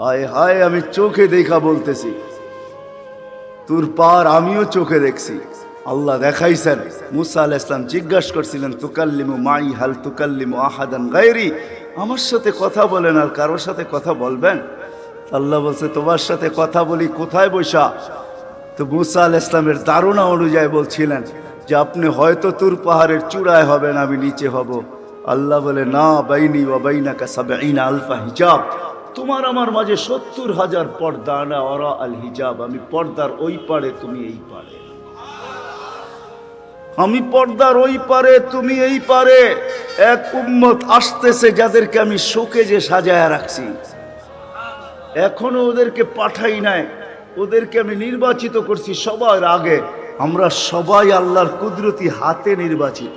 হায় হায়, আমি চোখে দেখা বলতেছি। তোর পার আমিও চোখে দেখছি। আল্লাহ দেখাইছেন। মুসা আল ইসলাম জিজ্ঞাসা করছিলেন, তুকাল্লিমু মাই, হাল তুকাল্লিমু আহাদান গায়রি? আমার সাথে কথা বলেন আর কারোর সাথে কথা বলবেন? আল্লাহ বলছে, তোমার সাথে কথা বলি কোথায় বসা তো মুসা আল ইসলামের ধারণা অনুযায়ী বলছিলেন যে, আপনি হয়তো তুর পাহাড়ের চূড়ায় হবেন, আমি নিচে হব। আল্লাহ বলে, না, বাইনি ও বাইনাকা সাবেইনা আলফা হিজাব। তোমার আমার মাঝে সত্তর হাজার পর্দা না অরা আল হিজাব। আমি পর্দার ওই পারে তুমি এই পারে আমি পর্দার ওই পারে তুমি এই পারে এক উম্মত আসতেছে যাদেরকে আমি শোকে যে সাজায় রাখছি। এখনও ওদেরকে পাঠাই নাই। ওদেরকে আমি নির্বাচিত করছি সবার আগে। আমরা সবাই আল্লাহর কুদরতি হাতে নির্বাচিত।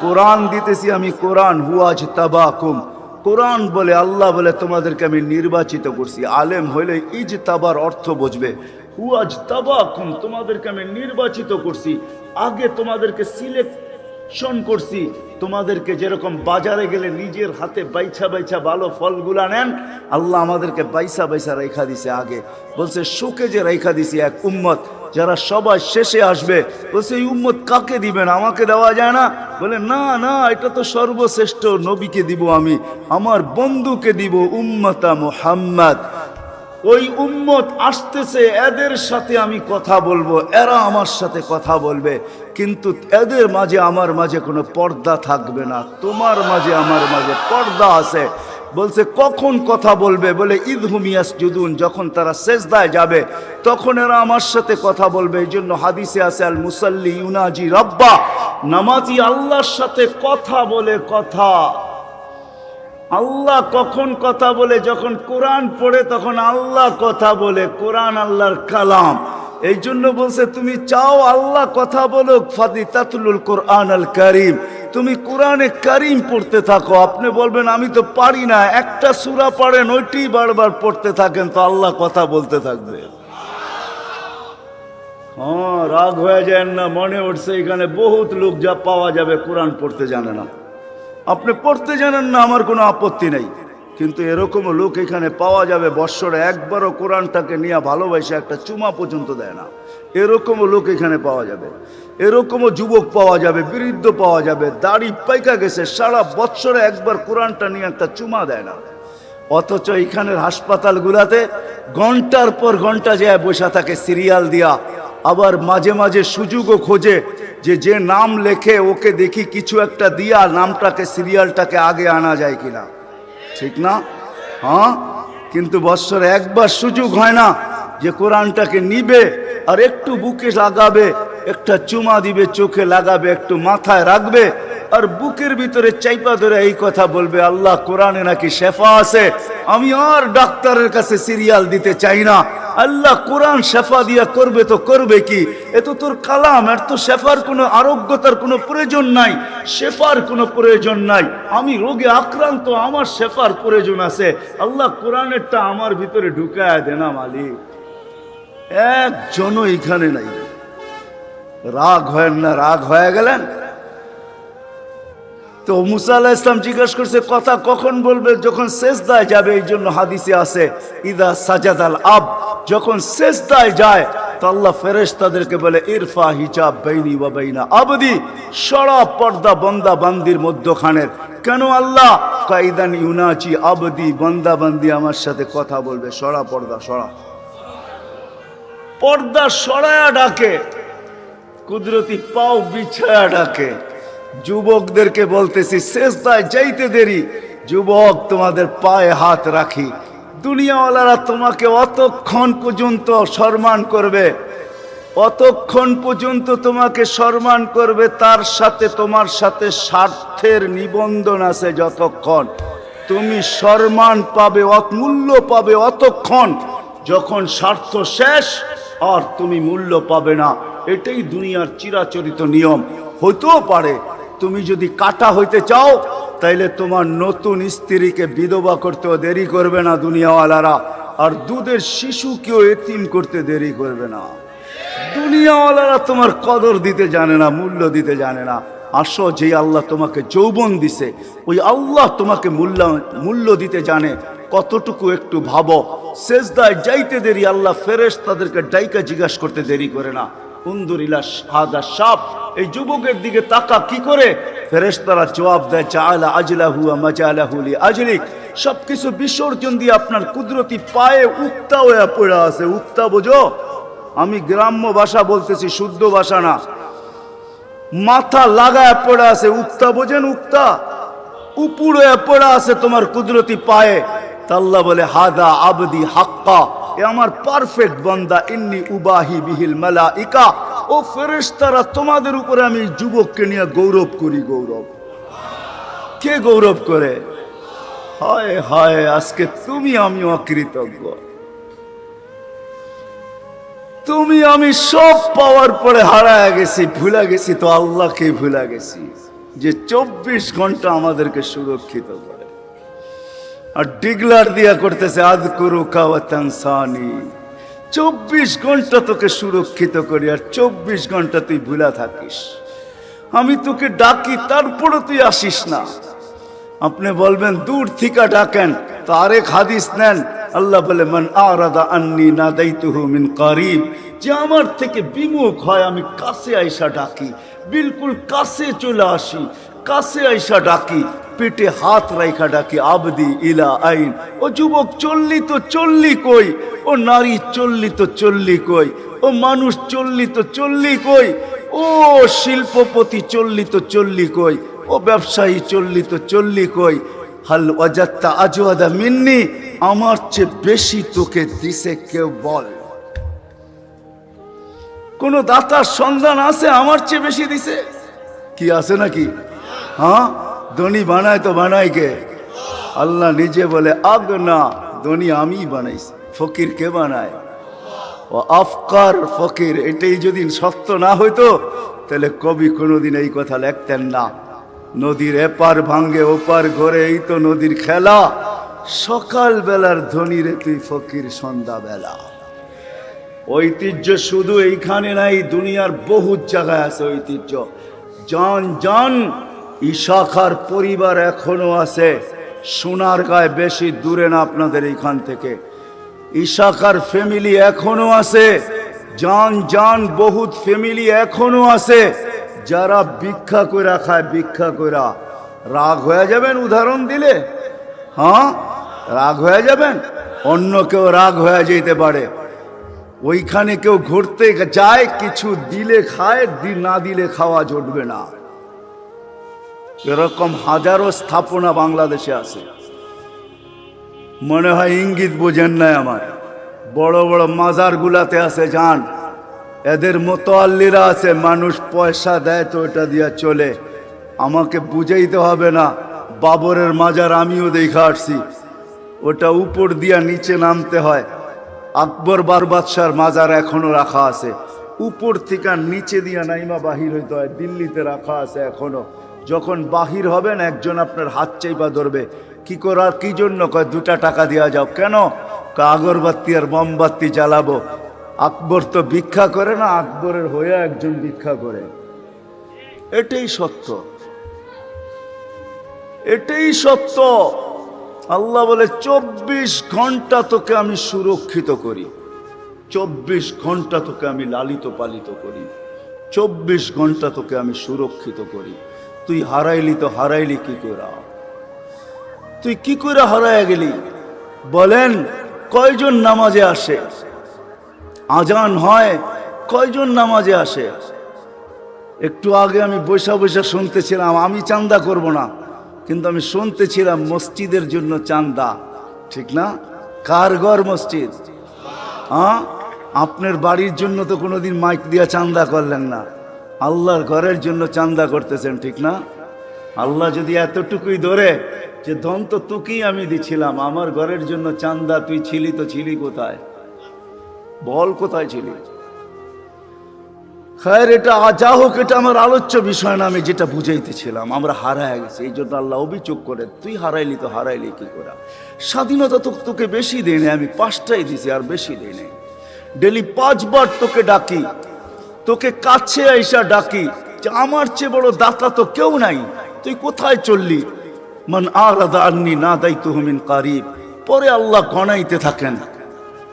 কোরআন দিতেছি আমি কোরআন, হুয়াজ তাবাকুম। কোরআন বলে, আল্লাহ বলে, তোমাদেরকে আমি নির্বাচিত করছি। আলেম হইলে ইজ তাবার অর্থ বুঝবে। হুয়াজ তাবাকুম তোমাদেরকে আমি নির্বাচিত করছি। আগে তোমাদেরকে সিলেকশন করছি। তোমাদেরকে যেরকম বাজারে গেলে নিজের হাতে বাইছা বাইছা ভালো ফলগুলা নেন, আল্লাহ আমাদেরকে বাইসা বাইসা রেখা দিছে আগে। বলছে শোকে যে রেখা দিছে এক উম্মত যারা সবাই শেষে আসবে, বলছে, এই উম্মত কাকে দিবেন আমাকে দেওয়া যায় না? বলে, না না, এটা তো সর্বশ্রেষ্ঠ নবীকে দিব আমি। আমার বন্ধুকে দিব উম্মতা মোহাম্মদ। ওই উম্মত আসতেছে, এদের সাথে আমি কথা বলব, এরা আমার সাথে কথা বলবে। কিন্তু এদের মাঝে, আমার মাঝে কোনো পর্দা থাকবে না। তোমার মাঝে, আমার মাঝে পর্দা আছে। বলছে, কখন কথা বলবে? বলে ঈদ হুমিয়াস জুদুন যখন তারা সেজদায় যাবে, তখন এরা আমার সাথে কথা বলবে। এই জন্য হাদিসে আছে, আল মুসাল্লি ইউনাজি রব্বা নামাজি আল্লাহর সাথে কথা বলে কথা। আল্লাহ কখন কথা বলে? যখন কোরআন পড়ে, তখন আল্লাহ কথা বলে, কোরআন আল্লাহর কালাম। এই জন্য বলছে, তুমি চাও আল্লাহ কথা বলো ফাদি তাতুল কোরআন আল করিম। তুমি কোরআনে কারিম পড়তে থাকো, আপনি বলবেন, আমি তো পারি না। একটা সুরা পড়েন, ওইটি বারবার পড়তে থাকেন, তো আল্লাহ কথা বলতে থাকবে। হ্যাঁ রাগ হয়ে যায় না, মনে উঠছে, এখানে বহুত লোক যা পাওয়া যাবে, কোরআন পড়তে জানে না। আপনি পড়তে জানেন না, আমার কোনো আপত্তি নেই। কিন্তু এরকমও লোক এখানে পাওয়া যাবে, বৎসরে একবারও কোরআনটাকে নিয়ে ভালোবাসে, একটা চুমা পর্যন্ত দেয় না। এরকমও লোক এখানে পাওয়া যাবে। এরকমও যুবক পাওয়া যাবে, বৃদ্ধ পাওয়া যাবে, দাড়ি পাইকা গেছে, সারা বৎসরে একবার কোরআনটা নিয়ে একটা চুমা দেয় না। অথচ এখানের হাসপাতালগুলাতে ঘণ্টার পর ঘণ্টা যায় বসে থাকে সিরিয়াল দিয়া, আবার মাঝে মাঝে সুযোগও খোঁজে যে যে নাম লেখে ওকে দেখি কিছু একটা দিয়া নামটাকে, সিরিয়ালটাকে আগে আনা যায় কিনা। ঠিক না? হ্যাঁ? কিন্তু বৎসরে একবার সুযোগ হয় না যে কোরআনটাকে নিবে আর একটু বুকে লাগাবে, একটা চুমা দিবে, চোখে লাগাবে, একটু মাথায় রাখবে, আর বুকের ভিতরে চাইপা ধরে এই কথা বলবে, আল্লাহ কোরআনে নাকি শেফা আছে? আমি আর ডাক্তারের কাছে সিরিয়াল দিতে চাই না। আল্লাহ কোরআন শেফা দিয়া করবে তো করবে কি? এ তো তোর কালাম, এর তো শেফার কোনো আরোগ্যতার কোনো প্রয়োজন নাই, শেফার কোনো প্রয়োজন নাই। আমি রোগে আক্রান্ত, আমার শেফার প্রয়োজন আছে। আল্লাহ কোরআনেরটা আমার ভিতরে ঢুকায় দেনা মালিক। একজনও এখানে নাই। রাগ হয় না, রাগ হয়ে গেলেন? তো মুসা ইসলাম জিজ্ঞাসা করছে, কথা কখন বলবে? যখন শেষদায় যাবে, এই জন্য হাদিসে আছে, ইদা সাজাদ আল আব যখন শেষদায় যায়, তো আল্লাহ ফেরেশ তাদেরকে বলে, ইরফা হিজাব বেইনি ওয়া বেইনা আবদি সরা পর্দা বন্দা বান্দির মধ্যখানের। কেন আল্লাহ? কাইদান ইউনাচি আবদি বন্দা বান্দি আমার সাথে কথা বলবে, সরা পর্দা, সরা। পর্দা সরায়া ডাকে। কুদরতি পাও বিছায়া ডাকে। যুবকদেরকে বলতেছি শেষদায় যাইতে দেরি। যুবক, তোমাদের পায়ে হাত রাখি। দুনিয়াওয়ালারা তোমাকে অতক্ষণ পর্যন্ত সম্মান করবে। অতক্ষণ পর্যন্ত তোমাকে সম্মান করবে, তার সাথে তোমার সাথে স্বার্থের নিবন্ধন আছে যতক্ষণ। তুমি সম্মান পাবে মূল্য পাবে অতক্ষণ। যখন স্বার্থ শেষ আর তুমি মূল্য পাবে না। এটাই দুনিয়ার চিরাচরিত নিয়ম। হইতেও পারে, তুমি যদি কাটা হইতে চাও, তাইলে তোমার নতুন স্ত্রীকে বিধবা করতেও দেরি করবে না দুনিয়াওয়ালারা। আর দুধের শিশুকেও এতিম করতে দেরি করবে না। দুনিয়াওয়ালারা তোমার কদর দিতে জানে না, মূল্য দিতে জানে না। আসো যে আল্লাহ তোমাকে যৌবন দিছে, ওই আল্লাহ তোমাকে মূল্য মূল্য দিতে জানে। কতটুকু একটু ভাবো। সেজদায় যাইতে দেরি, আল্লাহ ফেরেশ তাদেরকে ডাইকা জিজ্ঞাসা করতে দেরি করে না। উন্দুরিলা হাদা সাপ এই যুবকের দিকে তাকা কি করে? ফেরেশ তারা জবাব দেয় চালা আজলাহু মাজালাহু লি আজলিক। সবকিছু বিসর্জন দিয়ে আপনার কুদরতি পায়ে উক্তা হয়ে পড়ে আছে। উক্তা বোঝো? আমি গ্রাম্য ভাষা বলতেছি, শুদ্ধ ভাষা না। মাথা লাগায় পড়ে আছে, উক্তা বোঝেন উক্তা? উপরে পড়ে আছে তোমার কুদরতি পায়ে। তাল্লা বলে, হাদা আবদি হাক্কা, এ আমার পারফেক্ট বন্দা, ইন্নি উবাহি বিহিল মালাইকা, ও ফেরেশতারা, তোমাদের উপরে আমি যুবককে নিয়ে গৌরব করি, গৌরব। কে গৌরব করে? হায় হায়, আজকে তুমি আমি অকৃতজ্ঞ। তুমি আমি সব পাওয়ার পরে হারায় গেছি, ভুলে গেছি, তো আল্লাহকে ভুলে গেছি, যে চব্বিশ ঘণ্টা আমাদেরকে সুরক্ষিত করে। আর ডিগলার দিয়া করতেছে আদ করু কাওয়াতানসানি চব্বিশ ঘণ্টা তোকে সুরক্ষিত করি আর চব্বিশ ঘণ্টা তুই ভুলা থাকিস। আমি তোকে ডাকি তারপরে তুই আসিস না। আপনি বলবেন, দূর থেকে ডাকেন তো আরেক হাদিস নেন। আল্লাহ বলে, মান আরাদা আন্নি না দাইতুহু মিন কারিব। যে আমার থেকে বিমুখ হয়, আমি কাছে আইসা ডাকি, বিলকুল কাছে চলে আসি। কাছে আইসা ডাকি, পেটে হাত রাইখা ডাকি, আবদি ইলা আইন। ও যুবক চললি তো চললি কই, ও নারী চললি তো চললি কই, ও মানুষ চললি তো চললি কই, ও শিল্পপতি চললি তো চললি কই, ও ব্যবসায়ী চললি তো চললি কই। হাল অজাত্তা আজওয়াদা মিন্নি, আমার চেয়ে বেশি তোকে দিছে কেউ বল। কোন দাতার সন্ধান আছে, আমার চেয়ে বেশি দিছে? কি আছে নাকি? হ্যাঁ? ধনী বানায় তো বানায় কে? আল্লাহ নিজে বলে, আগ না, ধনী আমি বানাইছি। ফকির কে বানায়? ও আফকার ফকির, এটাই যদি সত্য না হইতো, তাহলে কবি কোনোদিন এই কথা লিখতেন না। নদীর এপার ভাঙ্গে ওপার ঘরে, এই তো নদীর খেলা। সকাল বেলার ধনীরে তুই ফকির সন্ধ্যা বেলা ঐতিহ্য শুধু এইখানে নাই, দুনিয়ার বহু জায়গায় আছে ঐতিহ্য। জান জান ইশাখার পরিবার এখনও আছে। সোনার গায়ে বেশি দূরে না আপনাদের এইখান থেকে। ইশাখার ফ্যামিলি এখনও আছে। জান জান বহুত ফ্যামিলি এখনও আছে। যারা ভিক্ষা কইরা খায়, ভিক্ষা কইরা। রাগ হয়ে যাবেন উদাহরণ দিলে? হ্যাঁ? রাগ হয়ে যাবেন? অন্য কেউ রাগ হয়ে যেতে পারে। ওইখানে কেউ ঘুরতে যায়, কিছু দিলে খায় না দিলে খাওয়া জুটবে না। এরকম হাজারো স্থাপনা বাংলাদেশে আছে। মনে হয় ইঙ্গিত বোঝেন নাই আমার। বড় বড় মাজার গুলাতে আছে যান এদের মোতোয়াল্লিরা আছে, মানুষ পয়সা দেয় তো এটা দিয়া চলে। আমাকে বুঝাইতে হবে না, বাবরের মাজার আমিও দেখা আসছি। ওটা উপর দিয়া নিচে নামতে হয়। আকবর বার বাদশার মাজার এখনও রাখা আছে। উপর থেকে নিচে দিয়া নাইমা বাহির হইতে হয়, দিল্লিতে রাখা আছে এখনও। যখন বাহির হবেন, একজন আপনার হাত চাইপা ধরবে। কি করার, কি জন্য? কয়, দুটা টাকা দেওয়া যাও। কেন? আগরবাতি আর মোমবাতি জ্বালাবো। আকবর তো ভিক্ষা করে না, আকবরের হয়ে একজন ভিক্ষা করে। এটাই সত্য। এটাই সত্য। আল্লাহ বলে, চব্বিশ ঘণ্টা তোকে আমি সুরক্ষিত করি। চব্বিশ ঘণ্টা তোকে আমি লালিত পালিত করি। চব্বিশ ঘণ্টা তোকে আমি সুরক্ষিত করি। তুই হারাইলি তো হারাইলি কি করে তুই কি করে হারায় গেলি? বলেন, কয়জন নামাজে আসে? আজান হয়, কয়জন নামাজে আসে? একটু আগে আমি বৈশা বৈশা শুনতেছিলাম, আমি চান্দা করব না, কিন্তু আমি শুনতেছিলাম মসজিদের জন্য চান্দা, ঠিক না? কার ঘর মসজিদ? হ্যাঁ আপনার বাড়ির জন্য তো কোনোদিন মাইক দিয়া চান্দা করলেন না। আল্লাহর ঘরের জন্য চান্দা করতেছেন, ঠিক না? আল্লাহ যদি এতটুকুই ধরে যে ধন তো তুকেই আমি দিছিলাম, আমার ঘরের জন্য চান্দা, তুই ছিলি তো ছিলি কোথায়? বল কোথায় ছিলি? খায়ের, এটা যা হোক, এটা আমার আলোচ্য বিষয় না, আমি যেটা বুঝাইতেছিলাম, আমরা হারায় গেছি, এই জন্য আল্লাহ অভিযোগ করে, তুই হারাইলি তো হারাইলি কি করে? স্বাধীনতা তো তোকে বেশি দেয় আমি পাঁচটাই দিছি, আর বেশি দেয় ডেলি পাঁচবার তোকে ডাকি তোকে কাছে আইসা ডাকি যে আমার চেয়ে বড় দাতা তো কেউ নাই। তুই কোথায় চললি? মান আলাদা আন্নি না দায়িত্ব মিন কারিব। পরে আল্লাহ গণাইতে থাকেন।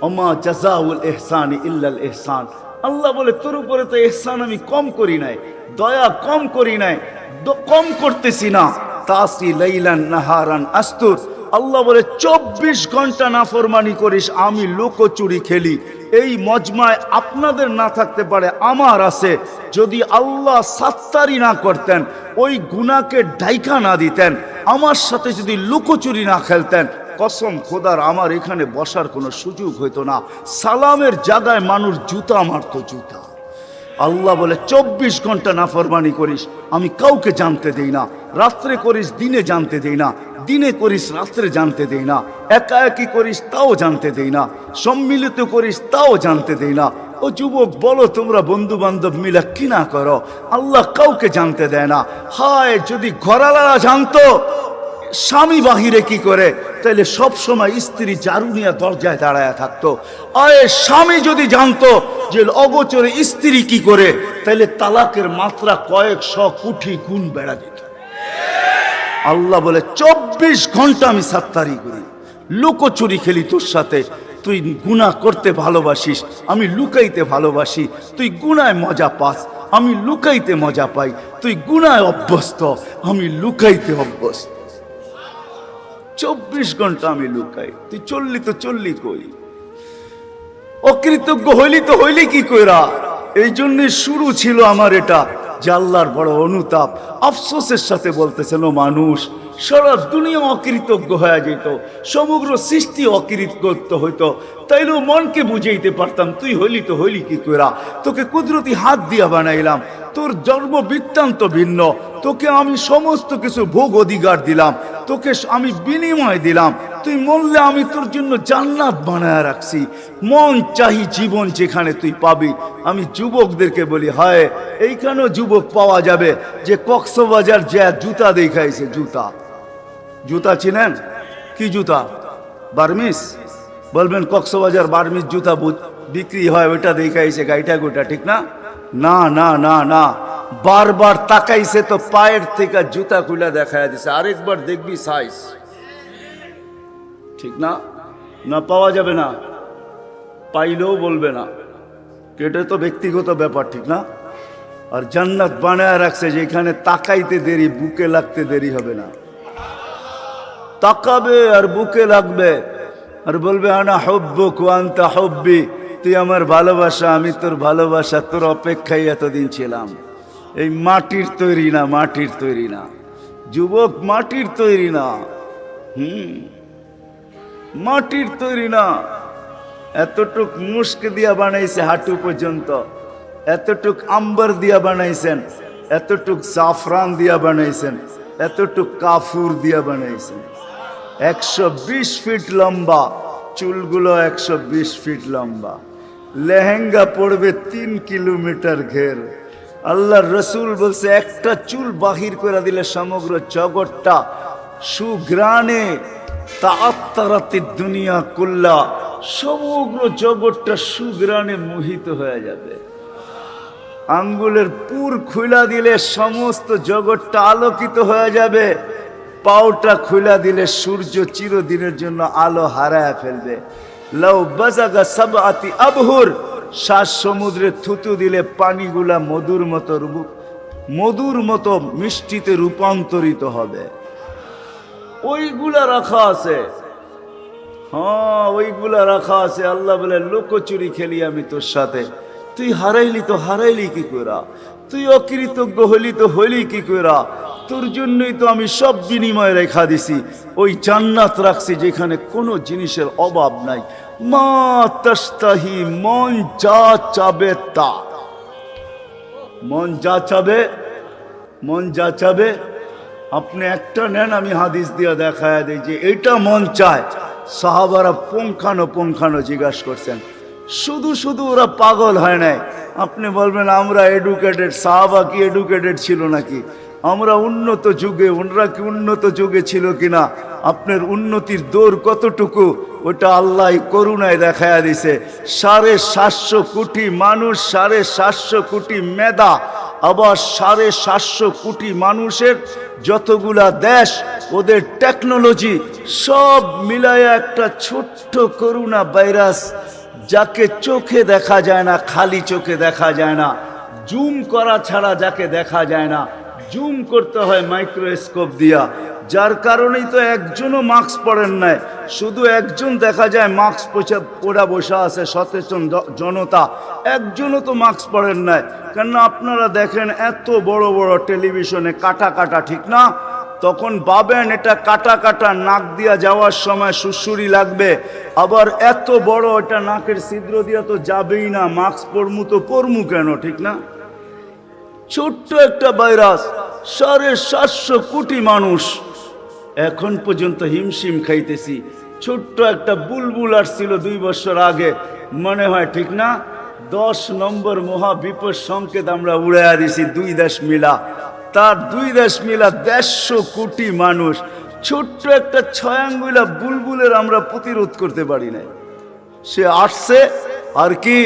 অমা জাজাউল এহসান ইল্লাল এহসান। আল্লাহ বলে, তোর উপরে তো এহসান আমি কম করি নাই, দয়া কম করি নাই কম করতেছি না। তাসি লাইলান নাহারান আস্তুর। আল্লাহ বলে, চব্বিশ ঘণ্টা নাফরমানি করিস, আমি লোকচুরি খেলি। এই মজমায় আপনাদের না থাকতে পারে, আমার আছে। যদি আল্লাহ সাত্তারি না করতেন, ওই গুনাকে ডাইকা না দিতেন, আমার সাথে যদি লুকোচুরি না খেলতেন, কসম খোদার, আমার এখানে বসার কোনো সুযোগ হইতো না। সালামের জায়গায় মানুষ জুতা মারতো, জুতা। আল্লাহ বলে, চব্বিশ ঘণ্টা নাফরমানি করিস, আমি কাউকে জানতে দেই না। রাত্রে করিস, দিনে জানতে দেই না। দিনে করিস, রাত্রে জানতে দেই না। একা একই করিস, তাও জানতে দেই না। সম্মিলিত করিস, তাও জানতে দেই না। ও যুবক, বলো তোমরা বন্ধু বান্ধব মিলে কি না করো? আল্লাহ কাউকে জানতে দেয় না। হায়, যদি ঘরালারা জানতো স্বামী বাহিরে কি করে? তাহলে সব সময় স্ত্রী জারু নিয়ে দরজায় দাঁড়ায় থাকতো। আয়ে স্বামী যদি জানতো যে অগোচরে স্ত্রী কি করে তাহলে তালাকের মাত্রা কয়েকশ কোটি গুণ বেড়া যেত। আল্লাহ বলে, চব্বিশ ঘণ্টা আমি সাত্তারি করি। লুকোচুরি খেলি তোর সাথে। তুই গুণা করতে ভালোবাসিস, আমি লুকাইতে ভালোবাসি। তুই গুনায় মজা পাস, আমি লুকাইতে মজা পাই। তুই গুনায় অভ্যস্ত, আমি লুকাইতে অভ্যস্ত। চব্বিশ ঘণ্টা আমি লুকাই। তুই চললি তো চললি কই? অকৃতজ্ঞ হইলি তো হইলি কি কইরা? এই জন্য শুরু ছিল আমার এটা জাল্লার বড় অনুতাপ। আফসোসের সাথে বলতেছেন মানুষ, সারা দুনিয়া অকৃতজ্ঞ হয়ে যেত, সমগ্র সৃষ্টি অকৃতজ্ঞ হইতো। তাইলেও মনকে বুঝাইতে পারতাম, তুই হইলি তো হইলি কি কইরা? তোকে কুদরতি হাত দিয়া বানাইলাম, তোর জন্ম বৃত্তান্ত ভিন্ন, তোকে আমি সমস্ত কিছু ভোগ অধিকার দিলাম, তোকে আমি বিনিময় দিলাম, তুই মরলে আমি তোর জন্য জান্নাত বানায় রাখছি। মন চাহি জীবন যেখানে তুই পাবি। আমি যুবকদেরকে বলি, হায়, এইখানেও যুবক পাওয়া যাবে যে কক্সবাজার যে জুতা দেখাইছে, জুতা। জুতা চিনেন? কি জুতা? বার্মিস বলবেন কক্সবাজার বার্মিস জুতা বিক্রি হয়, ওইটা দেখাইছে গাইটা গোটা, ঠিক না? না না না না। বারবার তাকাইছে তো পায়ের থেকে জুতা খুলে দেখা দিছে। আরেকবার দেখবি সাইজ ঠিক না? না, পাওয়া যাবে না। পাইলেও বলবে না। এটা তো ব্যক্তিগত ব্যাপার, ঠিক না? আর জান্নাত বানায় রাখছে যেখানে তাকাইতে দেরি, বুকে লাগতে দেরি হবে না। তাকাবে আর বুকে লাগবে। আর বলবে, আনা হব্বুক ওয়ান্তা হব্বি। তুই আমার ভালোবাসা, আমি তোর ভালোবাসা, তোর অপেক্ষায় এতদিন ছিলাম। এই মাটির তৈরি না, মাটির তৈরি না। যুবক, মাটির তৈরি না। হুম, মাটির তৈরি না। এতটুক মুস্ক দিয়া বানাইছে হাঁটু পর্যন্ত। এতটুক আম্বার দিয়া বানাইছেন। এতটুক জাফরান দিয়া বানাইছেন। এতটুক কাফুর দিয়া বানাইছেন। একশো বিশ ফিট লম্বা, চুলগুলো একশো বিশ ফিট লম্বা। লেহেঙ্গা পড়বে তিন কিলোমিটার ঘের। আল্লাহ রসুল বলছে, একটা চুল বাহির করে দিলে সমগ্র জগৎটা সুগ্রাণে তাত্তারাতি দুনিয়া কুল্লা, সমগ্র জগৎটা সুগ্রাণে মোহিত হয়ে যাবে। আঙ্গুলের পুর খুলা দিলে সমস্ত জগৎটা আলোকিত হয়ে যাবে। পাওটা খুলা দিলে সূর্য চিরদিনের জন্য আলো হারায় ফেলবে। লাউ বাজাগা সাবাতি আবহুর, শ্বাস সমুদ্রে থুতু দিলে পানিগুলা মধুর মতো মধুর মতো মিষ্টিতে রূপান্তরিত হবে। ওইগুলা রাখা আছে। হ্যাঁ ওইগুলা রাখা আছে। আল্লাহ বলে, লোকচুরি খেলি আমি তোর সাথে। তুই হারাইলি তো হারাইলি কি করা তুই অকৃতজ্ঞ হলি তো হলি কি করা তোর জন্যই তো আমি সব বিনিময় রেখা দিছি। ওই জান্নাত রাখছি যেখানে কোনো জিনিসের অভাব নাই। মা মন যা চাবে তা। মন যা চাবে, মন যা চাবে। আপনি একটা নেন, আমি হাদিস দিয়ে দেখায় দিই যে এটা মন চায়। সাহাবারা পুঙ্খানো পুঙ্খানো জিজ্ঞাসা করছেন, শুধু শুধু ওরা পাগল হয় নাই? আপনি বলবেন, আমরা এডুকেটেড সাহাবা কি এডুকেটেড ছিল নাকি? আমরা উন্নত যুগে, ওনারা কি উন্নত যুগে ছিল কিনা? আপনার উন্নতির দৌড় কতটুকু? ওটা আল্লাহ করুণায় দেখায়া দিছে। সাড়ে সাতশো কোটি মানুষ, সাড়ে সাতশো কোটি মেধা, আবার সাড়ে সাতশো কোটি মানুষের যতগুলা দেশ, ওদের টেকনোলজি সব মিলায় একটা ছোট্ট করুণা ভাইরাস যাকে চোখে দেখা যায় না, খালি চোখে দেখা যায় না জুম করা ছাড়া যাকে দেখা যায় না। জুম করতে হয় মাইক্রোস্কোপ দিয়া। যার কারণেই তো একজনও মাস্ক পরেন নাই। শুধু একজন দেখা যায় মাস্ক পড়া বসা আছে, সচেতন জনতা। একজনও তো মাস্ক পরেন নাই। কেননা আপনারা দেখেন এত বড় বড় টেলিভিশনে কাটা কাটা, ঠিক না? তখন পাবেন এটা কাটা কাটা নাক দিয়া যাওয়ার সময় সুসুরি লাগবে। আবার এত বড় এটা নাকের ছিদ্র দিয়া তো যাবেই না। মাস্ক পরমু তো পরমু কেন, ঠিক না? ছোট্ট একটা ভাইরাস, সাড়ে সাতশো কোটি মানুষ। এখন পর্যন্ত হিমশিম খাইতেছি। ছোট্ট একটা বুলবুল আসছিল দুই বছর আগে। মনে হয় ঠিক না? দশ নম্বর মহা বিপদ সংকেত আমরা উড়াইয়া দিছি দুই দেশ মিলা। তার দুই দেশ মিলা দেড়শো কোটি মানুষ। ছোট্ট একটা ছয়াঙ্গুলা বুলবুলের আমরা প্রতিরোধ করতে পারি না সে আসছে, আর কি,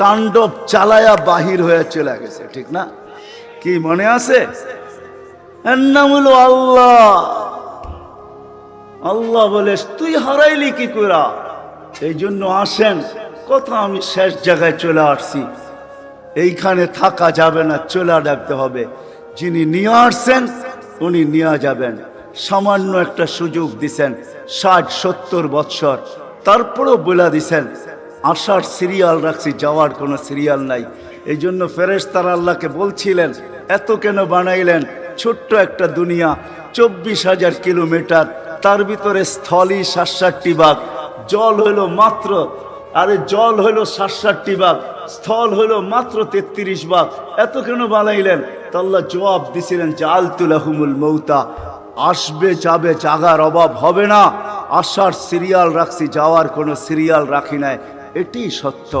তাণ্ডব চালায়া বাহির হয়ে চলে গেছে, ঠিক না? কি মনে আছে? এর নাম হলো আল্লাহ। আল্লাহ বলে, তুই হারাইলি কি করা এই জন্য আসেন, কথা আমি শেষ জায়গায় চলে আসছি। এইখানে থাকা যাবে না, চলে ডাকতে হবে। যিনি নিয়ে আসছেন, উনি নিয়ে যাবেন। সামান্য একটা সুযোগ দিছেন, ষাট, সত্তর বৎসর। তারপরেও বলে দিছেন আসার সিরিয়াল রাখছি, যাওয়ার কোনো সিরিয়াল নাই। এই জন্য ফেরেশ তারা আল্লাহকে বলছিলেন, এত কেন বানাইলেন? ছোট্ট একটা দুনিয়া, চব্বিশ হাজার কিলোমিটার, তার ভিতরে স্থলই সাত বাঘ। জল হইল মাত্র, আরে জল হইল সাত বাঘ, স্থল হইল মাত্র তেত্রিশ ভাগ এত কেন বানাইলেন? তো আল্লাহ জবাব দিছিলেন যে আলতুলাহুমুল মৌতা, আসবে যাবে জাগার অভাব হবে না। আসার সিরিয়াল রাখছি, যাওয়ার কোনো সিরিয়াল রাখি নাই। এটি সত্য,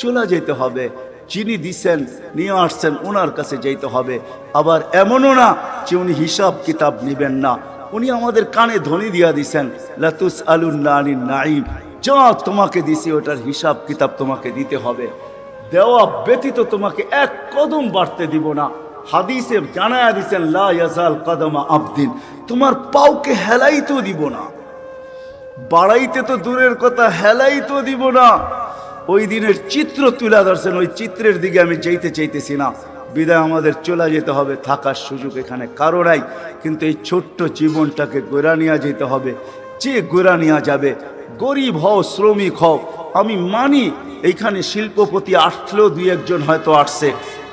চলে যেতে হবে। যিনি দিছেন, নিয়ে আসছেন ওনার কাছে যেতে হবে। আবার এমনও না যে উনি হিসাব কিতাব নেবেন না। উনি আমাদের কানে ধ্বনি দিয়া দিছেন লাতুস আলুন্নানি নাইম যা তোমাকে দিছি, ওটার হিসাব কিতাব তোমাকে দিতে হবে। দেওয়া ব্যতীত তোমাকে এক কদম বাড়তে দিব না। হাদিসে জানায়া দিছেন, লা ইয়াজাল কদমা আবদিন। তোমার পাওকে হেলাইতেও দিব না। বাড়াইতে তো দূরের কথা, হেলাইতেও দিব না। ওই দিনের চিত্র তুলে ধরছেন, ওই চিত্রের দিকে আমি যেতে চাইতেছি না। বিদায় আমাদের চলে যেতে হবে, থাকার সুযোগ এখানে কারও নাই, কিন্তু এই ছোট্ট জীবনটাকে গোড়া নিয়ে যেতে হবে। যে গোড়া নেওয়া যাবে, গরিব হও, শ্রমিক হও, আমি মানি এইখানে শিল্পপতি আসলেও দুই একজন হয়তো আসছে।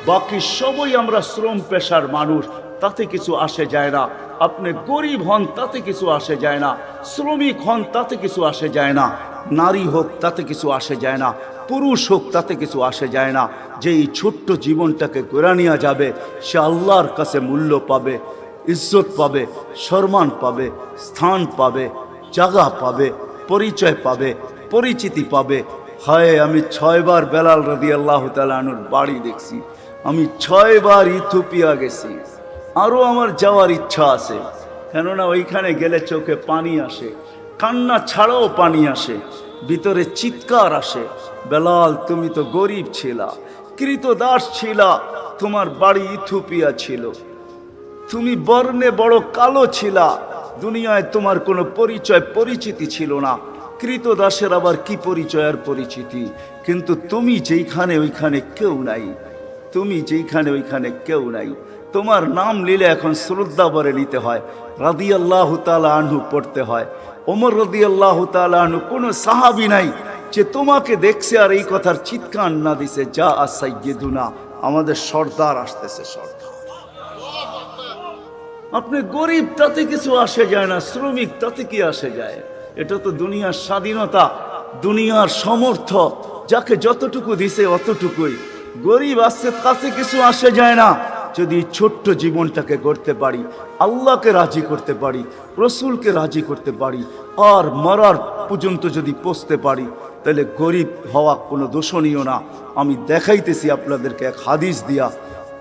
বাকি সবই আমরা শ্রম পেশার মানুষ, তাতে কিছু আসে যায় না। আপনি গরিব হন, তাতে কিছু আসে যায় না। শ্রমিক হন, তাতে কিছু আসে যায় না। নারী হোক, তাতে কিছু আসে যায় না। পুরুষ হোক, তাতে কিছু আসে যায় না। যে এই ছোট্ট জীবনটাকে গোড়া নেওয়া যাবে, সে আল্লাহর কাছে মূল্য পাবে, ইজ্জত পাবে, সম্মান পাবে, স্থান পাবে জাগা পাবে, পরিচয় পাবে, পরিচিতি পাবে। হয়, আমি ছয়বার বেলাল রদি আল্লাহ তালুর বাড়ি দেখছি। আমি ছয়বার ইথোপিয়া গেছি। আরও আমার যাওয়ার ইচ্ছা আছে। কেননা ওইখানে গেলে চোখে পানি আসে। কান্না ছাড়াও পানি আসে, ভিতরে চিৎকার আসে। বেলাল, তুমি তো গরিব ছিলা, কৃতদাস ছিলা, তোমার বাড়ি ইথুপিয়া ছিল। তুমি বর্ণে বড় কালো ছিলা, দুনিয়ায় তোমার কোনো পরিচয়, পরিচিতি ছিল না। কৃতদাসের আবার কি পরিচয় আর পরিচিতি? কিন্তু তুমি যেইখানে ওইখানে কেউ নাই। তুমি যেইখানে ওইখানে কেউ নাই। তোমার নাম নিলে এখন শ্রদ্ধা বরে নিতে হয়। রাদি আল্লাহ আনহু পড়তে হয়। ওমর রদি আল্লাহ আনহু কোনো সাহাবি নাই যে তোমাকে দেখছে আর এই কথার চিৎকার না দিছে, যা আসাইয়েদুনা আমাদের সর্দার আসতেছে সর্দার। আপনি গরিব, তাতে কিছু আসে যায় না, শ্রমিক, তাতে কি আসে যায়? এটা তো দুনিয়ার স্বাধীনতা, দুনিয়ার সমর্থ যাকে যতটুকু দিছে অতটুকুই। গরিব আসছে, তাতে কিছু আসে যায় না। যদি ছোট্ট জীবনটাকে গড়তে পারি, আল্লাহকে রাজি করতে পারি, রসুলকে রাজি করতে পারি, আর মরার পর্যন্ত যদি পৌঁছতে পারি, তাহলে গরিব হওয়া কোনো দোষণীয় না। আমি দেখাইতেছি আপনাদেরকে এক হাদিস দিয়া।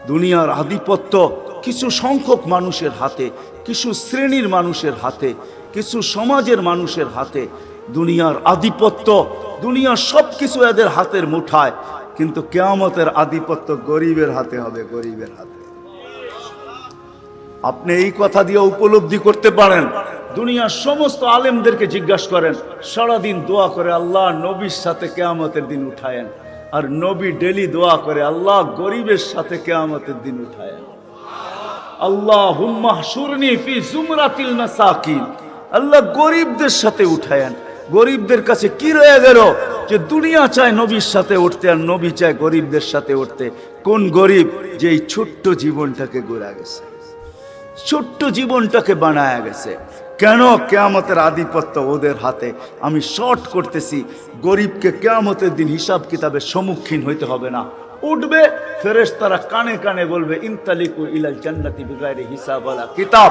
দুনিয়ার আধিপত্য কিছু সংখ্যক মানুষের হাতে, কিছু শ্রেণির মানুষের হাতে, কিছু সমাজের মানুষের হাতে। দুনিয়ার আধিপত্য, দুনিয়ার সব কিছু এদের হাতের মুঠায়। কিন্তু কেয়ামতের আধিপত্য গরিবের হাতে হবে, গরিবের হাতে। আপনি এই কথা দিয়ে উপলব্ধি করতে পারেন। দুনিয়ার সমস্ত আলেমদেরকে জিজ্ঞাসা করেন, সারাদিন দোয়া করে আল্লাহ নবীর সাথে কেয়ামতের দিন উঠায়েন, আর নবী ডেলি দোয়া করে আল্লাহ গরিবের সাথে কেয়ামতের দিন উঠায়েন। আল্লাহ হুম্মাহসুরনি ফি জুমরাতিল মাসাকিন। আল্লাহ গরিবদের সাথে উঠায়েন। গরিবদের কাছে কি রয়ে গেল? যে দুনিয়া চায় নবীর সাথে উঠতে আর নবী চায় গরিবদের সাথে উঠতে। কোন গরিব? যে এই ছোট্ট জীবনটাকে গোড়া গেছে। ছোট্ট জীবনটাকে বানায় গেছে। কেন কেয়ামতের আধিপত্য ওদের হাতে? আমি শর্ট করতেছি, গরিবকে কেয়ামতের দিন হিসাব কিতাবের সম্মুখীন হইতে হবে না। উঠবে ফেরেশ তারা কানে কানে বলবে, ইনতালিকু ইলাল জান্নাতি বিগাইরে হিসাব ওয়ালা কিতাব।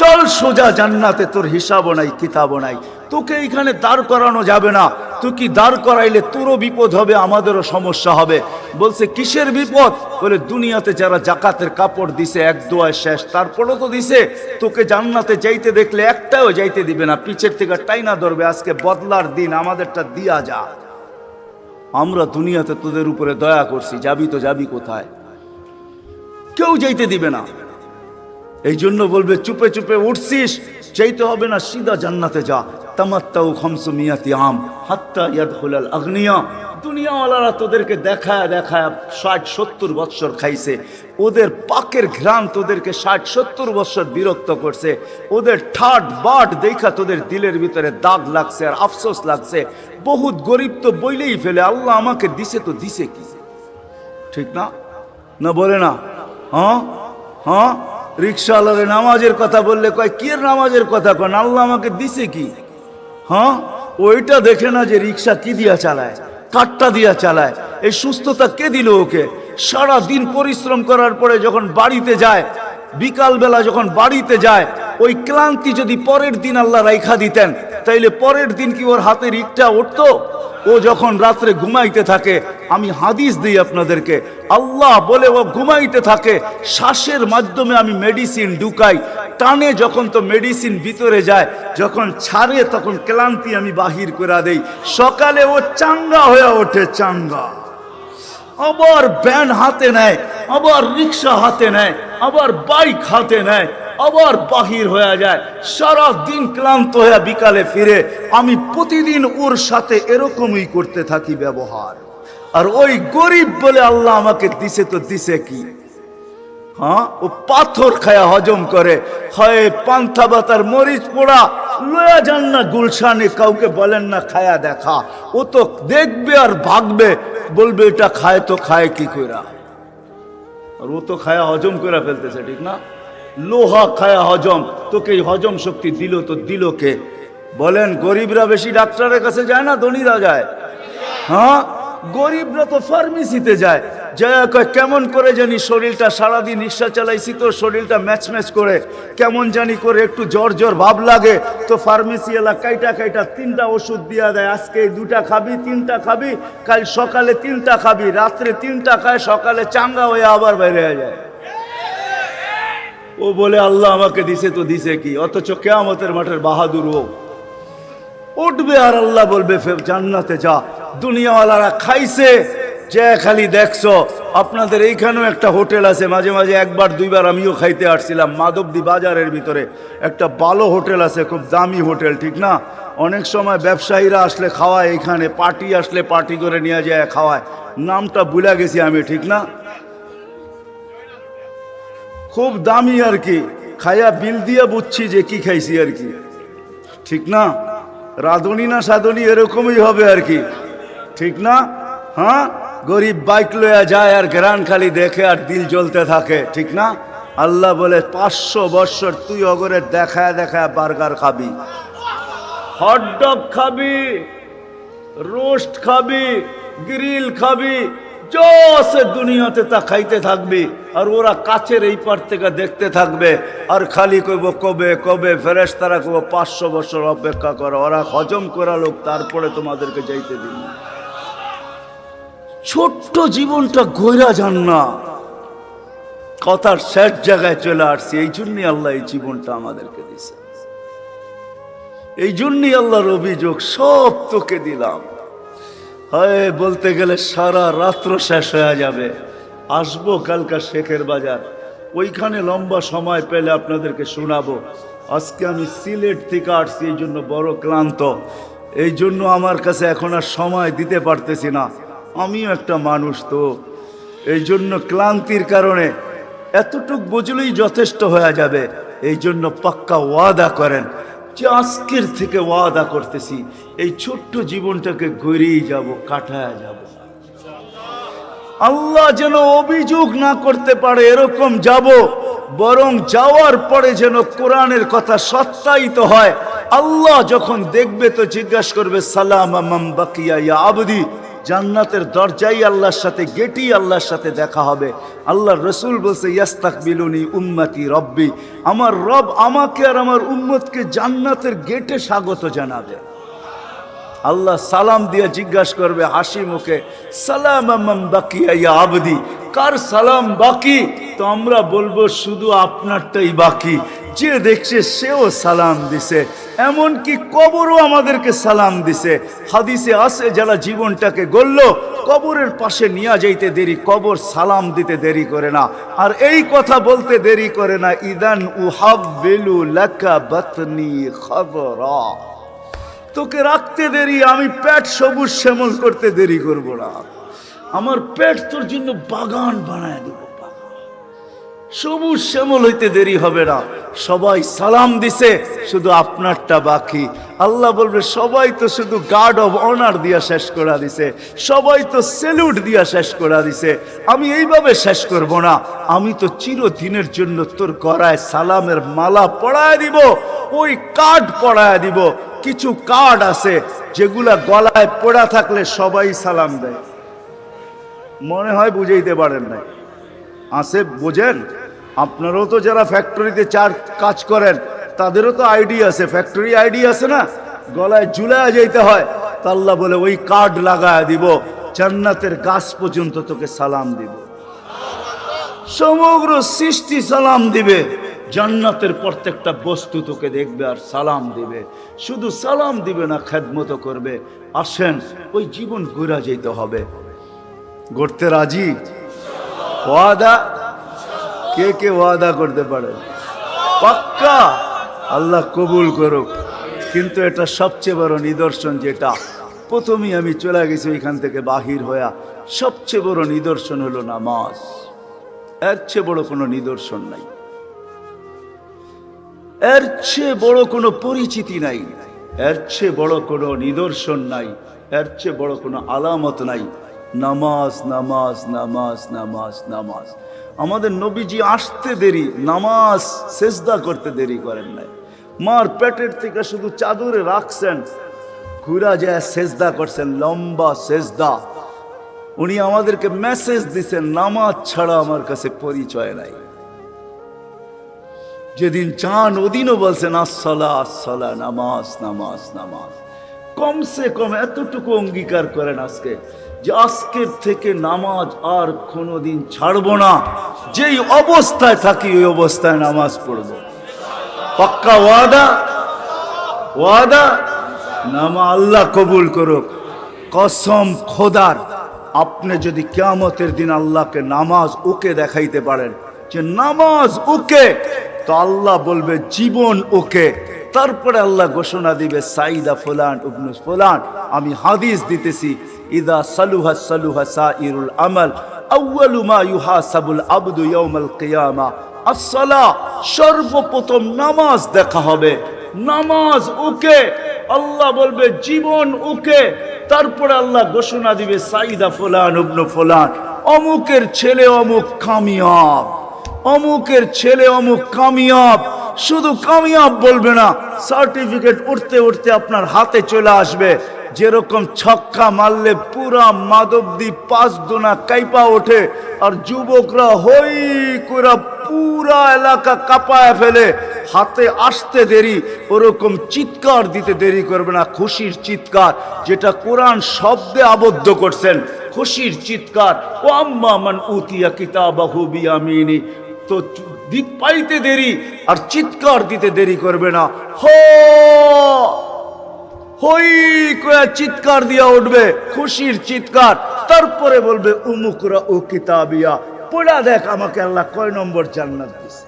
চল সোজা জান্নাতে, তোর হিসাবও নাই, কিতাবও নাই। তোকে এখানে দাঁড় করানো যাবে না। তুই কি দাঁড় করাইলে তোরও বিপদ হবে, আমাদেরও সমস্যা হবে। বলছে, কিসের বিপদ? বলে, দুনিয়াতে যারা জাকাতের কাপড় দিছে, এক দোয়ায় শেষ। তারপরও তো দিছে। তোকে জান্নাতে যাইতে দেখলে একটাও যাইতে দিবে না। পিছের থেকে টাইনা ধরবে। আজকে বদলার দিন, আমাদেরটা দিয়া যা। আমরা দুনিয়াতে তোদের উপরে দয়া করছি যাবি তো যাবি কোথায়? কেউ যাইতে দিবে না। এই জন্য বলবে, চুপে চুপে উঠছিস চাইতে হবে না, সিধা জান্নাতে যা। তামাত্তাউ খমসু মিয়াতি আম, হাত্তা ইয়াদখুলাল আগ্নিয়া। দুনিয়াওয়ালারা তোদেরকে দেখায় দেখায় ষাট সত্তর বৎসর খাইছে। ওদের পাকের ঘ্রাণ তোদেরকে ষাট সত্তর বৎসর বিরক্ত করছে। ওদের ঠাট বাট দেখা তোদের দিলের ভিতরে দাগ লাগছে আর আফসোস লাগছে। বহুত গরিব তো বইলেই ফেলে, আল্লাহ আমাকে দিছে তো দিছে কি? ঠিক না? না বলে না। হ্যাঁ? হ্যাঁ? রিক্সাওয়ালারে নামাজের কথা বললে কয়, কি নামাজের কথা কন? আল্লাহ আমাকে দিছে কি? হ্যাঁ? ওইটা দেখে না যে রিক্সা কি দিয়া চালায়, কাঠটা দিয়া চালায়, এই সুস্থতা কে দিল ওকে? সারা দিন পরিশ্রম করার পরে যখন বাড়িতে যায়, বিকালবেলা যখন বাড়িতে যায় ওই ক্লান্তি যদি পরের দিন আল্লাহ রাইখা দিতেন, তাইলে পরের দিন কি ওর হাতের রিকটা উঠতো? ও যখন রাত্রে ঘুমাইতে থাকে, আমি হাদিস দিই আপনাদেরকে, আল্লাহ বলে ও ঘুমাইতে থাকে, শ্বাসের মাধ্যমে আমি মেডিসিন ঢুকাই, টানে যখন তো মেডিসিন ভিতরে যায়, যখন ছাড়ে তখন ক্লান্তি আমি বাহির করে দেই। সকালে ও চাঙ্গা হয়ে ওঠে, চাঙ্গা। আবার ব্যান হাতে নেয়, আবার রিক্সা হাতে নেয়, আবার বাইক হাতে নেয় আবার বাহির হয়ে যায়। সারা দিন ক্লান্ত হয়ে বিকালে ফিরে। আমি প্রতিদিন ওর সাথে এরকমই করতে থাকি ব্যবহার। আর ওই গরিব বলে আল্লাহ আমাকে দিছে তো দিছে কি? হ্যাঁ? ও পাথর খায়া হজম করে। হয় পান্থা বাতার মরিচ পোড়া, লয়া যান না গুলশানে, কাউকে বলেন না খায়া দেখা। ও তো দেখবে আর ভাগবে। বলবে, এটা খায় তো খায় কি কইরা? আর ও তো খায়া হজম করে ফেলতেছে, ঠিক না? লোহা খায়া হজম, তোকে হজম শক্তি দিল তো দিল কে? বলেন, গরিবরা বেশি ডাক্তারের কাছে যায় না ধনীরা যায়? হ্যাঁ? গরিবরা তো ফার্মেসিতে যায়। জয়া কয়, কেমন করে জানি শরীরটা সারাদিন রিক্সা চালাইছি তো শরীরটা ম্যাচ ম্যাচ করে। কেমন জানি করে একটু জ্বর জ্বর ভাব লাগে। তো ফার্মেসি এলা কাইটা কাইটা তিনটা ওষুধ দিয়া দেয়। আজকে দুটা খাবি, তিনটা খাবি, কাল সকালে তিনটা খাবি, রাত্রে তিনটা খায়, সকালে চাঙ্গা হয়ে আবার বাইরে যায়। ও বলে, আল্লাহ আমাকে দিছে তো দিছে কি? অথচ কেয়ামতের মাঠের বাহাদুর ও। উঠবে আর আল্লাহ বলবে জান্নাতে যা। দুনিয়াওয়ালারা খাইছে। যে খালি দেখছ, আপনাদের এইখানেও একটা হোটেল আছে। মাঝে মাঝে একবার, দুইবার আমিও খাইতে আসছিলাম মাধবদী বাজারের ভিতরে। একটা ভালো হোটেল আছে, খুব দামি হোটেল, ঠিক না? অনেক সময় ব্যবসায়ীরা আসলে খাওয়ায় এখানে, পার্টি আসলে পার্টি করে নিয়ে যায়, খাওয়ায়। নামটা ভুলে গেছি আমি, ঠিক না? খুব দামি আর কি। খাইয়া বিল দিয়ে বুঝছি যে কি খাইছি আর কি। ঠিক না? রাধুনি না সাধুনি এরকমই হবে আর কি। ঠিক না? হ্যাঁ? গরিব বাইক লইয়া যায় আর গ্রান খালি দেখে আর দিল জ্বলতে থাকে। ঠিক না? আল্লাহ বলে, পাঁচশো বৎসর তুই অগরে দেখায় দেখায় বার্গার খাবি। হটডগ খাবি, রোস্ট খাবি, গ্রিল খাবি দুনিয়াতে তা খাইতে থাকবি, আর ওরা কাছের এই পার থেকে দেখতে থাকবে। আর খালি কইব, কবে কবে? ফেরেস তারা কব পাঁচশো বছর অপেক্ষা করো, ওরা হজম করা লোক, তারপরে তোমাদেরকে যাইতে দিন ছোট্ট জীবনটা ঘইরা যান না। কথার শেষ জায়গায় চলে আসছি। এই জন্যই আল্লাহ এই জীবনটা আমাদেরকে দিছে এই জন্যই আল্লাহর অভিযোগ, সব তোকে দিলাম। হয়, বলতে গেলে সারা রাত্র শেষ হয়ে যাবে। আসব কালকা শেখের বাজার। ওইখানে লম্বা সময় পেলে আপনাদেরকে শোনাবো। আজকে আমি সিলেট থেকে আসছি, এই জন্য বড় ক্লান্ত। এই জন্য আমার কাছে এখন আর সময় দিতে পারতেছি না। আমিও একটা মানুষ তো। এই জন্য ক্লান্তির কারণে এতটুক বুঝলেই যথেষ্ট হয়ে যাবে। এই জন্য পাক্কা ওয়াদা করেন। যে আজকের থেকে ওয়াদা করতেছি, এই ছোট্ট জীবনটাকে গড়িয়ে যাব, কাটায় যাব। আল্লাহ যেন অভিযোগ না করতে পারে এরকম যাব, বরং যাওয়ার পরে যেন কোরআনের কথা সত্যায়িত হয়। আল্লাহ যখন দেখবে তো জিজ্ঞাসা করবে, সালাম বাকিয়া ইয়া আবদি। জান্নাতের দরজাই আল্লাহর সাথে গেটি আল্লাহর সাথে দেখা হবে। আল্লাহর রসুল বলছে ইয়াস্তাক বিলুনি উম্মাতি রব্বি। আমার রব আমাকে আর আমার উম্মতকে জান্নাতের গেটে স্বাগত জানাবে। আল্লাহ সালাম দিয়ে জিজ্ঞাসা করবে হাসি মুখে, সালাম ইয়া আবদি? কার সালাম বাকি? তো আমরা বলব শুধু আপনারটাই বাকি। যে দেখছে সেও সালাম দিছে, এমনকি কবরও আমাদেরকে সালাম দিছে। হাদিসে আছে, যারা জীবনটাকে গড়ল, কবরের পাশে নিয়ে যাইতে দেরি, কবর সালাম দিতে দেরি করে না। আর এই কথা বলতে দেরি করে না, ইদান উহাব্বিলু লাকা বাতনি খবরা। তোকে রাখতে দেরি, আমি পেট সবুজ শ্যামল করতে দেরি করব না। আমার পেট তোর জন্য বাগান বানায় দেব সবুজ শ্যামল হইতে দেরি হবে না। সবাই সালাম দিছে, শুধু আপনারটা বাকি। আল্লাহ বলবে, সবাই তো শুধু গার্ড অফ অনার দিয়া শেষ করা দিছে। সবাই তো সেলুট দিয়া শেষ করা দিছে। আমি এইভাবে শেষ করব না। আমি তো চিরদিনের জন্য তোর করায় সালামের মালা পড়ায় দিব, ওই কার্ড পড়ায় দিব। কিছু কার্ড আছে যেগুলা গলায় পড়া থাকলে সবাই সালাম দেয়। মনে হয় বুঝাইতে পারেন নাই। আছে, বোঝেন? আপনারাও তো যারা ফ্যাক্টরিতে চার কাজ করেন, তাদেরও তো আইডি আছে। ফ্যাক্টরি আইডি আছে না? গলায় ঝুলায় যাইতে হয়। তাল্লা বলে, ওই কার্ড লাগায় দিব, জান্নাতের গাছ পর্যন্ত তোকে সালাম দিব। সমগ্র সৃষ্টি সালাম দিবে। জান্নাতের প্রত্যেকটা বস্তু তোকে দেখবে আর সালাম দিবে। শুধু সালাম দিবে না, খেদমত করবে। আসেন, ওই জীবন ঘুরা যেতে হবে। গড়তে রাজি? ওয়াদা? কে কে ওয়াদা করতে পারে? পাক্কা? আল্লাহ কবুল করুক। কিন্তু এটা সবচেয়ে বড় নিদর্শন যেটা। প্রথমেই আমি চলে গেছি ওইখান থেকে বাহির হইয়া। সবচেয়ে বড় নিদর্শন হলো নামাজ। এর চেয়ে বড় কোনো নিদর্শন নাই। এর চেয়ে বড় কোনো পরিচিতি নাই। এর চেয়ে বড় কোনো নিদর্শন নাই। এর চেয়ে বড় কোনো আলামত নাই। নামাজ নামাজ নামাজ নামাজ নামাজ। আমাদের নবীজি আসতে দেরি, নামাজ, সেজদা করতে দেরি করেন নাই। মার পেটের থেকে শুধু চাদরে রাখছেন। ঘুরা যায় সেজদা করছেন, লম্বা সেজদা। উনি আমাদেরকে মেসেজ দিছেন, নামাজ ছাড়া আমার কাছে পরিচয় নাই। যেদিন চান ওদিনও বলছেন আসলা আসলা নামাজ নামাজ নামাজ। কমসে কম এতটুকু অঙ্গীকার করেন আজকে যে আজকের থেকে নামাজ আর কোনোদিন ছাড়বো না। যেই অবস্থায় থাকি, ওই অবস্থায় নামাজ পড়ব। পাক্কা ওয়াদা? ওয়াদা? নামা আল্লাহ কবুল করুক। কসম খোদার, আপনি যদি কিয়ামতের দিন আল্লাহকে নামাজ ওকে দেখাইতে পারেন, যে নামাজ ওকে তো আল্লাহ বলবে, জীবন ওকে। তারপরে আল্লাহ ঘোষণা দিবে, সাইদা ফুলান উবনুস ফুলান, আমি হাদিস দিতেছি, ইদা সালুহা সালুহা সাইরুল আমাল, আউয়ালু মা ইউহাসাবুল আবদু ইয়াউমাল কিয়ামা। আসসালা, সর্বপ্রথম নামাজ দেখা হবে। নামাজ ওকে, আল্লাহ বলবে, জীবন ওকে। তারপরে আল্লাহ ঘোষণা দিবে, সাইদা ফুলান উবনু ফুলান, অমুকের ছেলে অমুক কামিয়াব অমুকের ছেলে, অমুক কামিয়াব। শুধু কামিয়াব বলবে না সার্টিফিকেট উঠতে উঠতে আপনার হাতে চলে আসবে। যেরকম ছক্কা মারলে পুরা মাধবদ্বীপ পাঁচ দোনা কাইপা ওঠে, আর যুবকরা হই করে পুরা এলাকা কাঁপায় ফেলে। হাতে আসতে দেরি, ওরকম চিৎকার দিতে দেরি করবে না, খুশির চিৎকার, যেটা কোরআন শব্দে আবদ্ধ করছেন। খুশির চিৎকার ও আম্মা মান উতিয়া কিতাবাহু বিয়ামিনি। তো দিক পাইতে দেরি আর চিৎকার দিতে দেরি করবে না। হই কয়া চিৎকার দিয়া উঠবে, খুশির চিৎকার। তারপরে বলবে, উমুকরা ও কিতাবিয়া। পড়া দেখ আমাকে আল্লাহ কয় নম্বর জান্নাত দিছে।